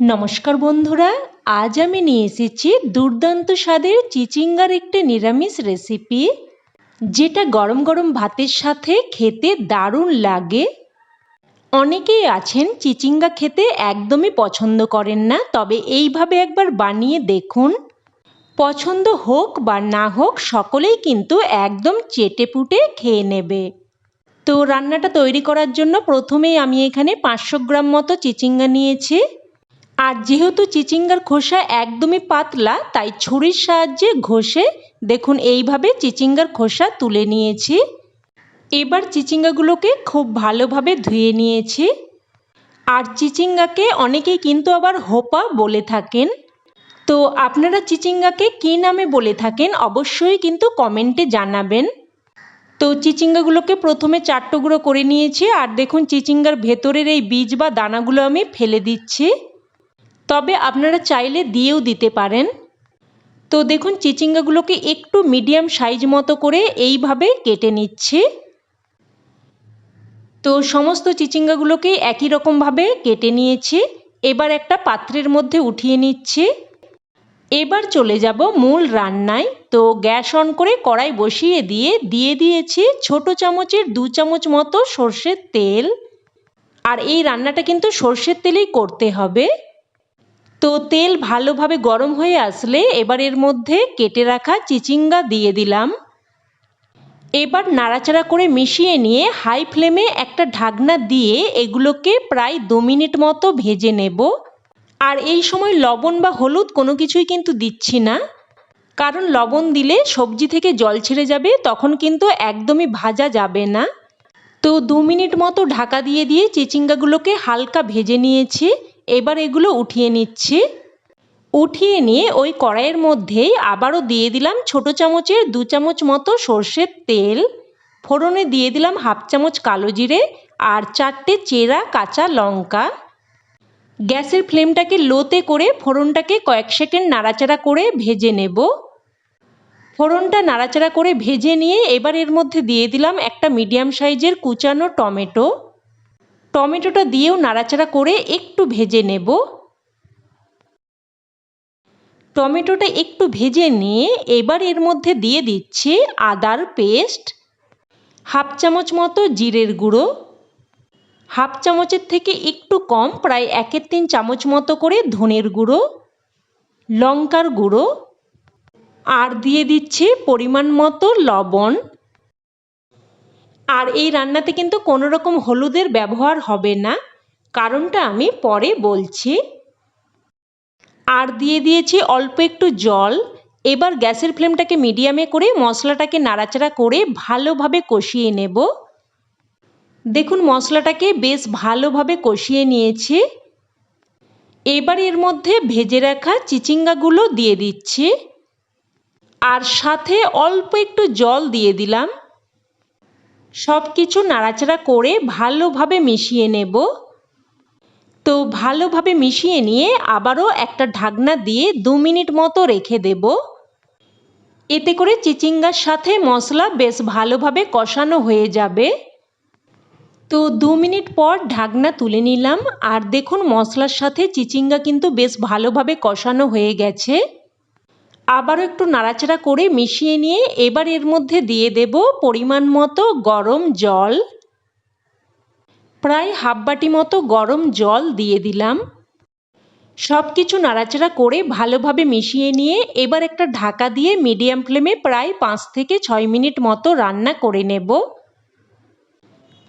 নমস্কার বন্ধুরা, আজ আমি নিয়ে এসেছি দুর্দান্ত স্বাদের চিচিঙ্গার একটি নিরামিষ রেসিপি যেটা গরম গরম ভাতের সাথে খেতে দারুণ লাগে। অনেকেই আছেন চিচিঙ্গা খেতে একদমই পছন্দ করেন না, তবে এইভাবে একবার বানিয়ে দেখুন। পছন্দ হোক বা না হোক, সকলেই কিন্তু একদম চেটে পুটে খেয়ে নেবে। তো রান্নাটা তৈরি করার জন্য প্রথমেই আমি এখানে পাঁচশো গ্রাম মতো চিচিঙ্গা নিয়েছি। আর যেহেতু চিচিঙ্গার খোসা একদমই পাতলা, তাই ছুরির সাহায্যে ঘষে দেখুন এইভাবে চিচিঙ্গার খোসা তুলে নিয়েছি। এবার চিচিঙ্গাগুলোকে খুব ভালোভাবে ধুয়ে নিয়েছি। আর চিচিঙ্গাকে অনেকেই কিন্তু আবার হোপা বলে থাকেন। তো আপনারা চিচিঙ্গাকে কী নামে বলে থাকেন অবশ্যই কিন্তু কমেন্টে জানাবেন। তো চিচিঙ্গাগুলোকে প্রথমে চার টুকরো করে নিয়েছি, আর দেখুন চিচিঙ্গার ভেতরের এই বীজ বা দানাগুলো আমি ফেলে দিচ্ছি। তবে আপনারা চাইলে দিয়েও দিতে পারেন। তো দেখুন, চিচিঙ্গাগুলোকে একটু মিডিয়াম সাইজ মতো করে এইভাবে কেটে নিচ্ছি। তো সমস্ত চিচিঙ্গাগুলোকে একই রকমভাবে কেটে নিয়েছি। এবার একটা পাত্রের মধ্যে উঠিয়ে নিচ্ছি। এবার চলে যাব মূল রান্নায়। তো গ্যাস অন করে কড়াই বসিয়ে দিয়ে দিয়ে দিয়েছি ছোট চামচের দু চামচ মতো সর্ষের তেল। আর এই রান্নাটা কিন্তু সর্ষের তেলেই করতে হবে। তো তেল ভালোভাবে গরম হয়ে আসলে এবার এর মধ্যে কেটে রাখা চিচিঙ্গা দিয়ে দিলাম। এবার নাড়াচাড়া করে মিশিয়ে নিয়ে হাই ফ্লেমে একটা ঢাকনা দিয়ে এগুলোকে প্রায় দু মিনিট মতো ভেজে নেব। আর এই সময় লবণ বা হলুদ কোনো কিছুই কিন্তু দিচ্ছি না। কারণ লবণ দিলে সবজি থেকে জল ছেড়ে যাবে, তখন কিন্তু একদমই ভাজা যাবে না। তো দু মিনিট মতো ঢাকা দিয়ে দিয়ে চিচিঙ্গাগুলোকে হালকা ভেজে নিয়েছি। এবার এগুলো উঠিয়ে নিচ্ছি। উঠিয়ে নিয়ে ওই কড়াইয়ের মধ্যেই আবারও দিয়ে দিলাম ছোট চামচের দু চামচ মতো সর্ষের তেল। ফোড়নে দিয়ে দিলাম হাফ চামচ কালো জিরে আর চারটে চেরা কাঁচা লঙ্কা। গ্যাসের ফ্লেমটাকে লোতে করে ফোড়নটাকে কয়েক সেকেন্ড নাড়াচাড়া করে ভেজে নেব। ফোড়নটা নাড়াচাড়া করে ভেজে নিয়ে এবার এর মধ্যে দিয়ে দিলাম একটা মিডিয়াম সাইজের কুচানো টমেটো। টমেটোটা দিয়েও নাড়াচাড়া করে একটু ভেজে নেব। টমেটোটা একটু ভেজে নিয়ে এবার এর মধ্যে দিয়ে দিচ্ছি আদার পেস্ট, হাফ চামচ মতো জিরের গুঁড়ো, হাফ চামচের থেকে একটু কম, প্রায় একের তিন চামচ মতো করে ধনের গুঁড়ো, লঙ্কার গুঁড়ো, আর দিয়ে দিচ্ছি পরিমাণ মতো লবণ। আর এই রান্নাতে কিন্তু কোনো রকম হলুদের ব্যবহার হবে না। কারণটা আমি পরে বলছি। আর দিয়ে দিয়েছি অল্প একটু জল। এবার গ্যাসের ফ্লেমটাকে মিডিয়ামে করে মশলাটাকে নাড়াচাড়া করে ভালোভাবে কষিয়ে নেব। দেখুন, মশলাটাকে বেশ ভালোভাবে কষিয়ে নিয়েছি। এবার এর মধ্যে ভেজে রাখা চিচিঙ্গাগুলো দিয়ে দিচ্ছি। আর সাথে অল্প একটু জল দিয়ে দিলাম। সব কিছু নাড়াচাড়া করে ভালোভাবে মিশিয়ে নেব। তো ভালোভাবে মিশিয়ে নিয়ে আবারও একটা ঢাকনা দিয়ে দু মিনিট মতো রেখে দেব। এতে করে চিচিঙ্গার সাথে মশলা বেশ ভালোভাবে কষানো হয়ে যাবে। তো দু মিনিট পর ঢাকনা তুলে নিলাম। আর দেখুন মশলার সাথে চিচিঙ্গা কিন্তু বেশ ভালোভাবে কষানো হয়ে গেছে। আবারও একটু নাড়াচাড়া করে মিশিয়ে নিয়ে এবার এর মধ্যে দিয়ে দেব পরিমাণ মতো গরম জল। প্রায় হাফ বাটি মতো গরম জল দিয়ে দিলাম। সব কিছু নাড়াচাড়া করে ভালোভাবে মিশিয়ে নিয়ে এবার একটা ঢাকা দিয়ে মিডিয়াম ফ্লেমে প্রায় পাঁচ থেকে ছয় মিনিট মতো রান্না করে নেব।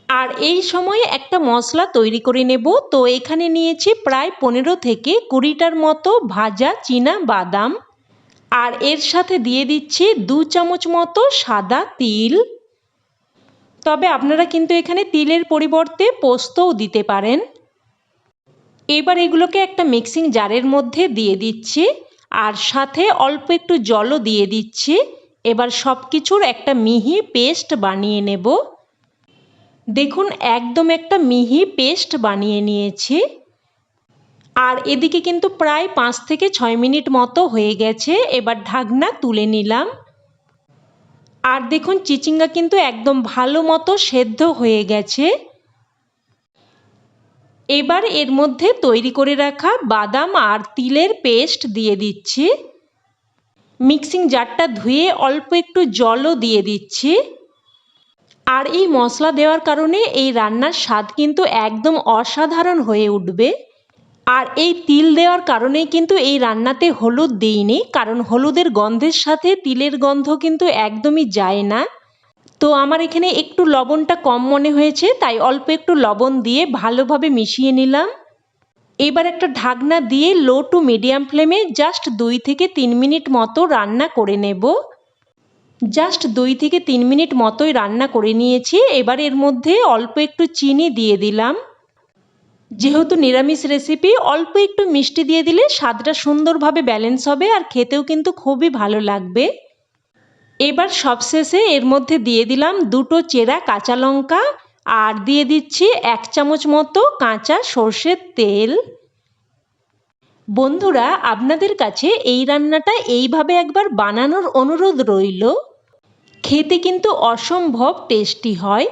আর এই সময়ে একটা মশলা তৈরি করে নেব। তো এখানে নিয়েছি প্রায় পনেরো থেকে কুড়িটার মতো ভাজা চীনা বাদাম। আর এর সাথে দিয়ে দিচ্ছি দু চামচ মতো সাদা তিল। তবে আপনারা কিন্তু এখানে তিলের পরিবর্তে পোস্তও দিতে পারেন। এবার এগুলোকে একটা মিক্সিং জারের মধ্যে দিয়ে দিচ্ছি আর সাথে অল্প একটু জলও দিয়ে দিচ্ছি। এবার সব কিছুর একটা মিহি পেস্ট বানিয়ে নেব। দেখুন, একদম একটা মিহি পেস্ট বানিয়ে নিয়েছি। আর এদিকে কিন্তু প্রায় পাঁচ থেকে ছয় মিনিট মতো হয়ে গেছে, এবার ঢাকনা তুলে নিলাম। আর দেখুন, চিচিঙ্গা কিন্তু একদম ভালো মতো সেদ্ধ হয়ে গেছে। এবার এর মধ্যে তৈরি করে রাখা বাদাম আর তিলের পেস্ট দিয়ে দিচ্ছি। মিক্সিং জারটা ধুয়ে অল্প একটু জলও দিয়ে দিচ্ছি। আর এই মশলা দেওয়ার কারণে এই রান্নার স্বাদ কিন্তু একদম অসাধারণ হয়ে উঠবে। আর এই তিল দেওয়ার কারণেই কিন্তু এই রান্নাতে হলুদ দিইনি, কারণ হলুদের গন্ধের সাথে তিলের গন্ধ কিন্তু একদমই যায় না। তো আমার এখানে একটু লবণটা কম মনে হয়েছে, তাই অল্প একটু লবণ দিয়ে ভালোভাবে মিশিয়ে নিলাম। এবার একটা ঢাকনা দিয়ে লো টু মিডিয়াম ফ্লেমে জাস্ট দুই থেকে তিন মিনিট মতো রান্না করে নেব। জাস্ট দুই থেকে তিন মিনিট মতোই রান্না করে নিয়েছি, এবার এর মধ্যে অল্প একটু চিনি দিয়ে দিলাম। যেহেতু নিরামিষ রেসিপি অল্প একটু মিষ্টি দিয়ে দিলে স্বাদটা সুন্দরভাবে ব্যালেন্স হবে আর খেতেও কিন্তু খুবই ভালো লাগবে। এবার সবশেষে এর মধ্যে দিয়ে দিলাম দুটো চেরা কাঁচা লঙ্কা আর দিয়ে দিচ্ছি এক চামচ মতো কাঁচা সর্ষের তেল। বন্ধুরা, আপনাদের কাছে এই রান্নাটা এইভাবে একবার বানানোর অনুরোধ রইল। খেতে কিন্তু অসম্ভব টেস্টি হয়।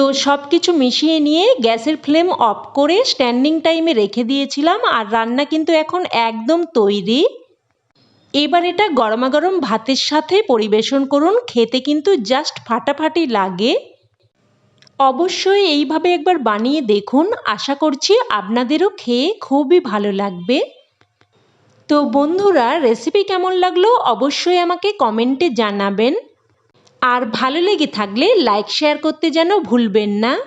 তো সব কিছু মিশিয়ে নিয়ে গ্যাসের ফ্লেম অফ করে স্ট্যান্ডিং টাইমে রেখে দিয়েছিলাম আর রান্না কিন্তু এখন একদম তৈরি। এবার এটা গরমাগরম ভাতের সাথে পরিবেশন করুন, খেতে কিন্তু জাস্ট ফাটাফাটি লাগে। অবশ্যই এইভাবে একবার বানিয়ে দেখুন, আশা করছি আপনাদেরও খেয়ে খুবই ভালো লাগবে। তো বন্ধুরা রেসিপি কেমন লাগল অবশ্যই আমাকে কমেন্টে জানাবেন। আর ভালো লেগে থাকলে লাইক শেয়ার করতে যেন ভুলবেন না।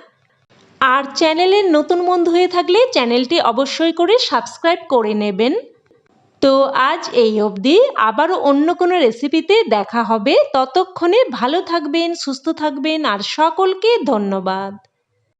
আর চ্যানেলের নতুন বন্ধু হয়ে থাকলে চ্যানেলটি অবশ্যই করে সাবস্ক্রাইব করে নেবেন। তো আজ এই অবধি আবারও অন্য কোনো রেসিপিতে দেখা হবে। ততক্ষণে ভালো থাকবেন, সুস্থ থাকবেন, আর সকলকে ধন্যবাদ।